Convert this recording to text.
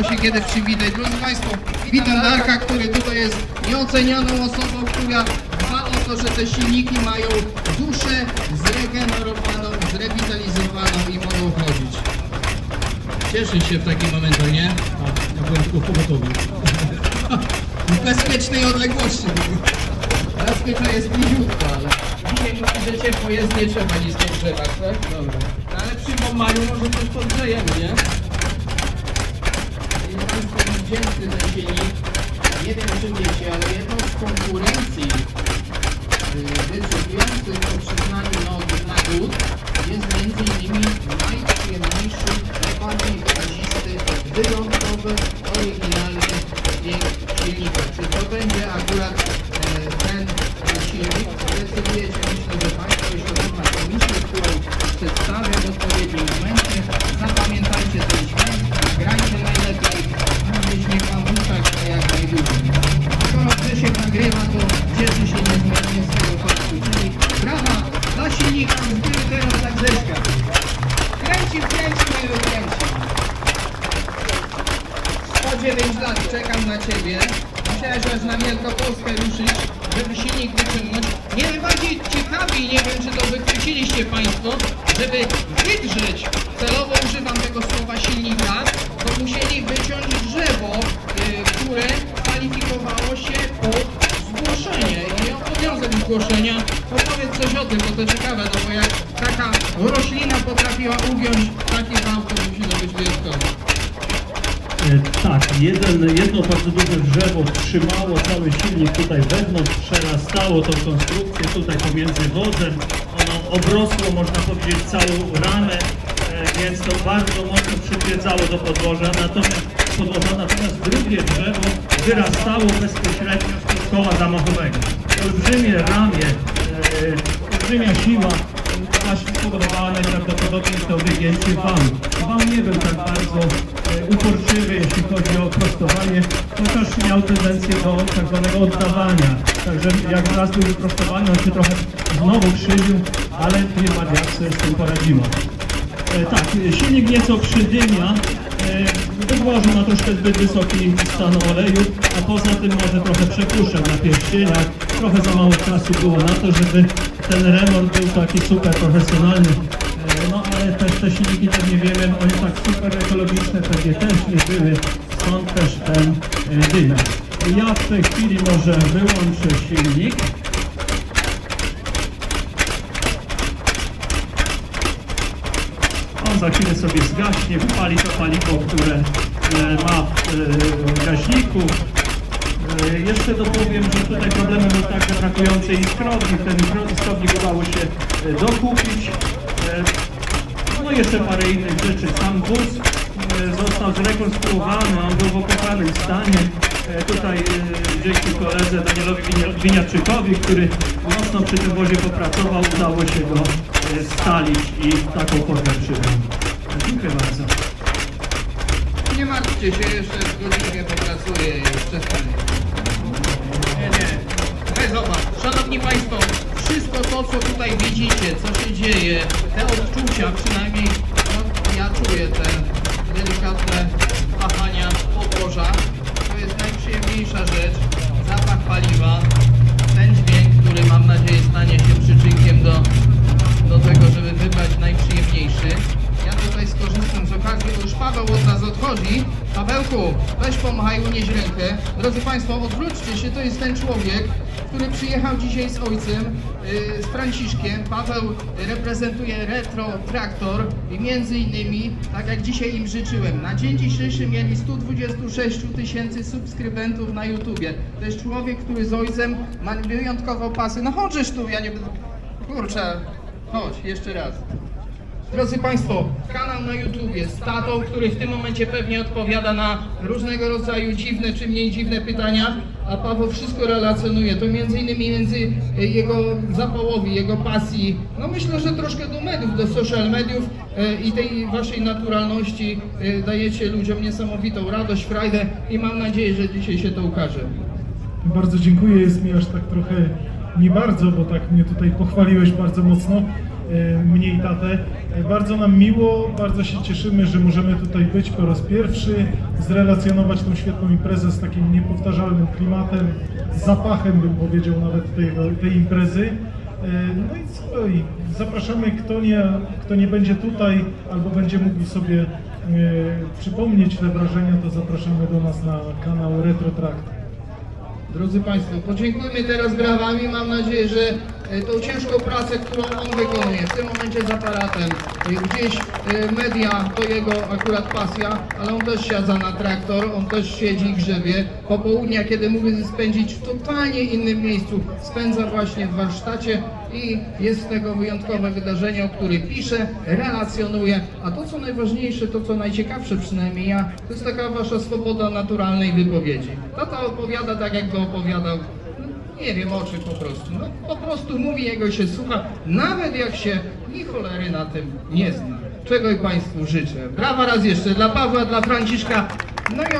się kiedy przywitać. Drodzy Państwo, witam Darka, który tutaj jest nieocenianą osobą, która dba o to, że te silniki mają duszę zregenerowaną, zrewitalizowaną i mogą chodzić. Cieszysz się w takim momentach, nie? Tak, ja byłem tylko w bezpiecznej odległości. Zazwyczaj jest bliziutko, ale dzisiaj mówi, że ciepło jest, nie trzeba nic nie tak? Dobra. No, Ale przy Bombaju może coś podgrzejemy, nie? Jest Państwo wdzięczny ten silnik. Nie wiem czy wiecie, ale jedną z konkurencji yy, decydujących o przyznaniu nagród nagród jest innymi najprzyjemniejszy, najbardziej wyrazisty, wyjątkowy, oryginalny dźwięk silnika. Czy to będzie akurat e, ten silnik? Decydujecie, myślę, że Państwo jeszcze na komisję, którą przedstawię w odpowiednim brawa dla silnika, zbiły teraz dla Grześka. Kręci, kręci, nie wykręci. 109 lat czekam na Ciebie. Musiałeś aż na Wielkopolskę ruszyć, żeby silnik wyciągnąć. Nie najbardziej ciekawi, nie wiem czy to wychwyciliście Państwo, żeby wydrzeć, opowiedz coś o tym, bo to ciekawe, no bo jak taka roślina potrafiła ugiąć takie wałko, to musi to być wyjątkowe. E, Tak, jeden, jedno bardzo duże drzewo trzymało cały silnik tutaj wewnątrz, przerastało tą konstrukcję tutaj pomiędzy wodzem. Ono obrosło, można powiedzieć, całą ramę, e, więc to bardzo mocno przytwierdzało do podłoża. Natomiast, podłoża, natomiast drugie drzewo wyrastało bezpośrednio z koła zamachowego. Olbrzymie ramię, olbrzymia siła właśnie spowodowała najprawdopodobniej to wygięcie wału. Wał nie był tak bardzo e, uporczywy, jeśli chodzi o prostowanie, chociaż miał tendencję do tak zwanego oddawania. Także jak raz był wyprostowany, on się trochę znowu krzywił, ale firma Diak sobie z tym poradziła. E, tak, silnik nieco przydymia, e, wyłożył na troszkę zbyt wysoki stan oleju, a poza tym może trochę przepuszczał na pierścieniach. Trochę za mało czasu było na to, żeby ten remont był taki super profesjonalny. E, no ale też te silniki, pewnie wiemy, one tak super ekologiczne pewnie też nie były, stąd też ten e, dymek. Ja w tej chwili może wyłączę silnik. On za chwilę sobie zgaśnie, wypali to paliwo, które e, ma w gaźniku. E, Jeszcze dopowiem, że tutaj problemem był także brakujący iskrownik. Ten iskrownik udało się e, dokupić. E, No i jeszcze parę innych rzeczy. Sam wóz został zrekonstruowany, on był w opłakanym stanie. Tutaj dzięki koledze Danielowi Winia- Winiarczykowi, który mocno przy tym wozie popracował, udało się go stalić i taką formę przydać. Dziękuję bardzo. Nie martwcie się, jeszcze godzinkę popracuję i przestanie. Szanowni Państwo, wszystko to, co tutaj widzicie, co się dzieje, te odczucia, przynajmniej no, ja czuję te delikatne wahania podłoża, to jest najprzyjemniejsza rzecz. Zapach paliwa, ten dźwięk, który mam nadzieję stanie się przyczynkiem do, do tego, żeby wybrać najprzyjemniejszy. Ja tutaj skorzystam z okazji, bo już Paweł od nas odchodzi. Pawełku, weź pomachaj, unieś rękę. Drodzy Państwo, odwróćcie się, to jest ten człowiek, który przyjechał dzisiaj z ojcem, yy, z Franciszkiem. Paweł reprezentuje Retro Traktor i między innymi, tak jak dzisiaj im życzyłem, na dzień dzisiejszy mieli 126 tysięcy subskrybentów na YouTubie. To jest człowiek, który z ojcem ma wyjątkowo pasy. No chodźesz tu, ja nie będę... Kurczę, chodź, jeszcze raz. Drodzy Państwo, kanał na YouTubie z tatą, który w tym momencie pewnie odpowiada na różnego rodzaju dziwne czy mniej dziwne pytania, a Paweł wszystko relacjonuje. To między innymi między e, jego zapałowi, jego pasji, no myślę, że troszkę do mediów, do social mediów e, i tej waszej naturalności e, dajecie ludziom niesamowitą radość, frajdę i mam nadzieję, że dzisiaj się to ukaże. Bardzo dziękuję, jest mi aż tak trochę nie bardzo, bo tak mnie tutaj pochwaliłeś bardzo mocno. E, mniej tatę. E, Bardzo nam miło, bardzo się cieszymy, że możemy tutaj być po raz pierwszy, zrelacjonować tą świetną imprezę z takim niepowtarzalnym klimatem, zapachem bym powiedział nawet tego, tej imprezy. E, No i co? I zapraszamy, kto nie, kto nie będzie tutaj albo będzie mógł sobie przypomnieć te wrażenia, to zapraszamy do nas na kanał Retro Tract. Drodzy Państwo, podziękujmy teraz brawami. Mam nadzieję, że e, tą ciężką pracę, którą on wykonuje w tym momencie z aparatem, e, gdzieś e, media to jego akurat pasja, ale on też siadza na traktor, on też siedzi i grzebie. Popołudnia, kiedy mógłby spędzić w totalnie innym miejscu, spędza właśnie w warsztacie i jest z tego wyjątkowe wydarzenie, o którym pisze, relacjonuje. A to, co najważniejsze, to co najciekawsze przynajmniej ja, to jest taka wasza swoboda naturalnej wypowiedzi. Tata opowiada tak, jakby opowiadał no, nie wiem o czym po prostu. No, po prostu mówi, jego się słucha, nawet jak się ni cholery na tym nie zna. Czego i Państwu życzę. Brawa raz jeszcze dla Pawła, dla Franciszka, no i